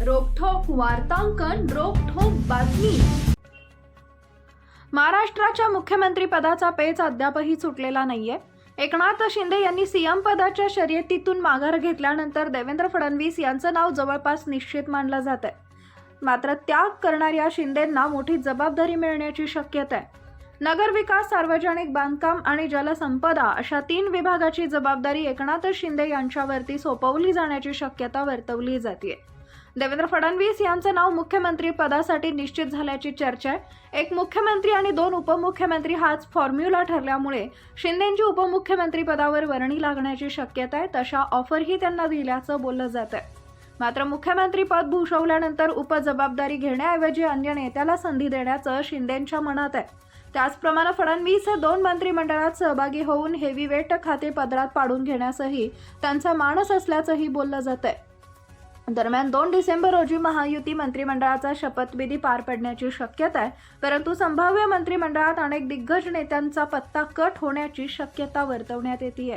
वार्तांकन रोखोक बातमी. महाराष्ट्राच्या मुख्यमंत्री पदाचा पेच अद्यापही सुटलेला नाहीये. एकनाथ शिंदे यांनी सीएम पदाच्या शर्यतीतून माघार घेतल्यानंतर देवेंद्र फडणवीस यांचं नाव जवळपास निश्चित मानलं जात आहे मात्र त्याग करणाऱ्या शिंदेंना मोठी जबाबदारी मिळण्याची शक्यता आहे नगरविकास सार्वजनिक बांधकाम आणि जलसंपदा अशा तीन विभागाची जबाबदारी एकनाथ शिंदे यांच्यावरती सोपवली जाण्याची शक्यता वर्तवली जाते देवेंद्र फडणवीस यांचं नाव मुख्यमंत्री पदासाठी निश्चित झाल्याची चर्चा आहे. एक मुख्यमंत्री आणि दोन उपमुख्यमंत्री हाच फॉर्म्युला ठरल्यामुळे शिंदेंची उपमुख्यमंत्री पदावर वर्णी लागण्याची शक्यता आहे तशा ऑफरही त्यांना दिल्याचं बोललं जात आहे. मात्र मुख्यमंत्री पद भूषवल्यानंतर उपजबाबदारी घेण्याऐवजी अन्य नेत्याला संधी देण्याचं शिंदेंच्या मनात आहे. त्याचप्रमाणे फडणवीस हे दोन मंत्रिमंडळात सहभागी होऊन हेवीवेट खाते पदरात पाडून घेण्यासही त्यांचा मानस असल्याचंही बोललं जात आहे. दरम्यान दोन डिसेंबर रोजी महायुती मंत्रिमंडळाचा शपथविधी पार पडण्याची शक्यता आहे परंतु संभाव्य मंत्रिमंडळात अनेक दिग्गज नेत्यांचा पत्ता कट होण्याची शक्यता वर्तवण्यात येते आहे